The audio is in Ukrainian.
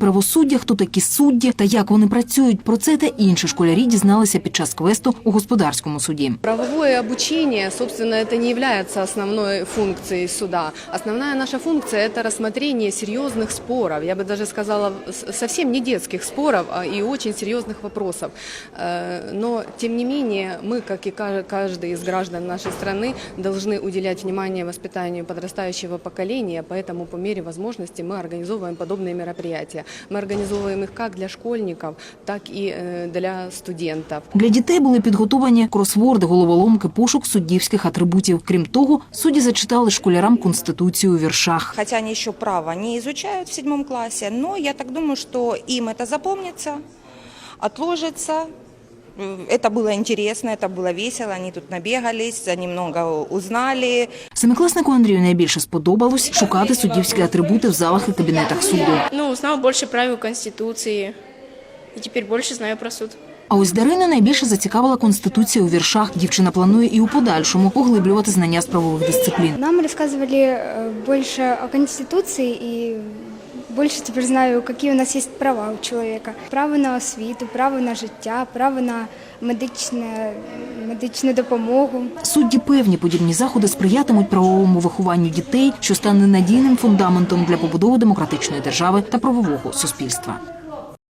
Правосуддя, хто такі судді та як вони працюють. Про це та інші школярі дізналися під час квесту у господарському суді. Правовое обучение, собственно, это не является основной функцией суда. Основная наша функция – это рассмотрение серьезных споров, я бы даже сказала, с- совсем не детских споров, а и очень серьезных вопросов. Э, Но, тем не менее, мы, как и ка- каждый из граждан нашей страны, должны уделять внимание воспитанию подрастающего поколения, поэтому по мере возможности мы организовываем подобные мероприятия. Мы организовываем их как для школьников, так и э, для студентов. Для дітей були підготовані кросворди, головоломки, пошук суддівських атрибутів. Крім того, судді зачитали школярам конституцію у віршах. Хотя они еще право не изучают в седьмом классе, но я так думаю, что им это запомнится, отложится. М, Это было интересно, это было весело, они тут набегались, они много узнали. Семикласнику Андрію найбільше сподобалось шукати суддівські атрибути в залах і кабінетах суду. Ну, узнал больше правил Конституции. И теперь больше знаю про суд. А ось Дарину найбільше зацікавила конституція у віршах. Дівчина планує і у подальшому поглиблювати знання з правових дисциплін. Нам рассказывали э, больше о Конституции и больше теперь знаю, какие у нас есть права у человека. Право на освіту, право на життя, право на медичне, медичну допомогу. Судді певні подібні заходи сприятимуть правовому вихованню дітей, що стане надійним фундаментом для побудови демократичної держави та правового суспільства.